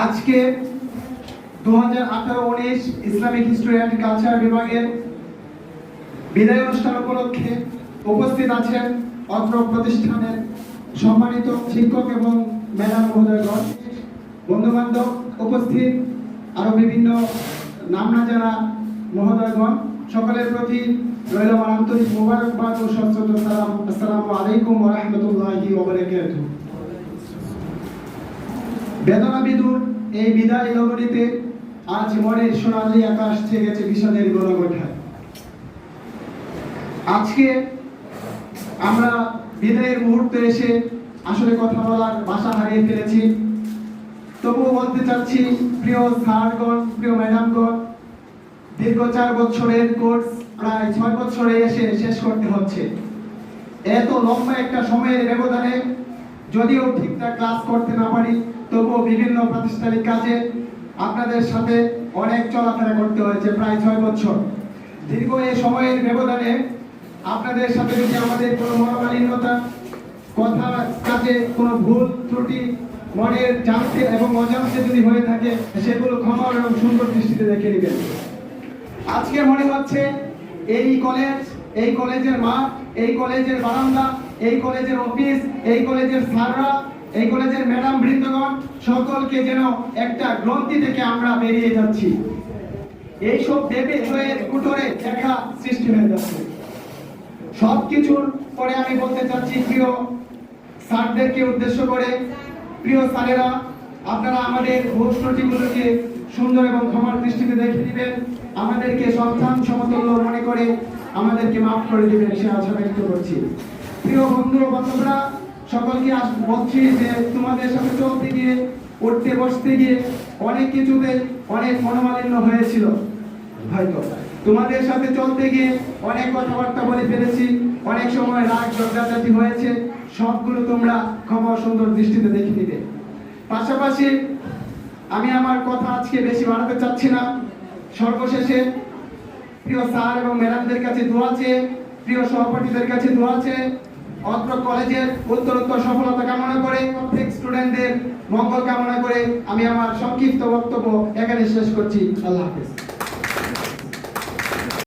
আজকে দু হাজার আঠারো উনিশ ইসলামিক হিস্ট্রি অ্যান্ড কালচার বিভাগের বিদায় অনুষ্ঠান উপলক্ষে উপস্থিত আছেন অত্র প্রতিষ্ঠানের সম্মানিত শিক্ষক এবং ম্যাডাম মহোদয়গণ বন্ধু বান্ধব উপস্থিত আরও বিভিন্ন নাম না জানা মহোদয়গণ সকলের প্রতি রইল আমার আন্তরিক মোবারকবাদ ও সশ্রদ্ধ সালাম আসসালামু আলাইকুম রাহমাতুল্লাহি ওয়া বারাকাতুহু। বেদনা বিদুর, এই বিদায় লগরীতে আজ মনের সোনালি আকাশ ছেয়ে গেছে বিষাদের গণগোঠায় আজকে আমরা বিদায়ের মুহূর্তে এসে আসলে কথা বলার ভাষা হারিয়ে ফেলেছি। তবুও বলতে চাচ্ছি, প্রিয় স্যারগণ, প্রিয় ম্যাডামগণ, দীর্ঘ চার বছরের কোর্স প্রায় ছয় বছরে এসে শেষ করতে হচ্ছে। এত লম্বা একটা সময়ের ব্যবধানে যদিও ঠিকঠাক ক্লাস করতে না পারি তবুও বিভিন্ন প্রাতিষ্ঠানিক কাজে আপনাদের সাথে অনেক চলাফেরা করতে হয়েছে, প্রায় ছয় বছর। দীর্ঘ এই সময়ের ব্যবধানে আপনাদের সাথে যদি আমাদের কোনো মনোমালিন্যতা, কথা, কাজে কোনো ভুল, ত্রুটি, মনের জানতে এবং অজান্তে যদি হয়ে থাকে, সেগুলো ক্ষমার এবং সুন্দর দৃষ্টিতে দেখে নেবেন। আজকে মনে হচ্ছে এই কলেজ, এই কলেজের মাঠ এই কলেজের বারান্দা, এই কলেজের অফিস, এই কলেজের স্যাররা এই কলেজের ম্যাডাম বৃন্দগণ, সকলকে যেন একটা গ্রন্থি থেকে আমরা বেরিয়ে যাচ্ছি। এইসব দেবে হয়ে কুটরে দেখা সৃষ্টি হয়ে যাচ্ছে। সবকিছুর পরে আমি বলতে চাচ্ছি, প্রিয় স্যারদেরকে উদ্দেশ্য করে, প্রিয় স্যারেরা, আপনারা আমাদের ভোট ত্রুটিগুলোকে সুন্দর এবং ক্ষমার দৃষ্টিতে দেখে দিবেন। আমাদেরকে সন্তান সমতুল্য মনে করে আমাদেরকে মাফ করে দিবেন সে আশা ব্যক্ত করছি। প্রিয় বন্ধু বান্ধবরা সকলকে বলছি যে তোমাদের সাথে চলতে গিয়ে, উঠতে বসতে গিয়ে অনেক কিছুতে অনেক মনোমালিন্য হয়েছিল। হয়তো। তোমাদের সাথে চলতে গিয়ে অনেক কথাবার্তা বলে ফেলেছি, অনেক সময় রাগ ঝগড়াঝাটি হয়েছে, সবগুলো তোমরা ক্ষমা সুন্দর দৃষ্টিতে দেখে নিবে। পাশাপাশি আমি আমার কথা আজকে বেশি বাড়াতে চাচ্ছি না। সর্বশেষে প্রিয় স্যার এবং ম্যাডামদের কাছে দোয়া চেয়ে, প্রিয় সহপাঠীদের কাছে দোয়া চেয়ে অত্র কলেজের উত্তরোত্তর সফলতা কামনা করে, প্রত্যেক স্টুডেন্টদের মঙ্গল কামনা করে আমি আমার সংক্ষিপ্ত বক্তব্য এখানে শেষ করছি। আল্লাহ হাফেজ।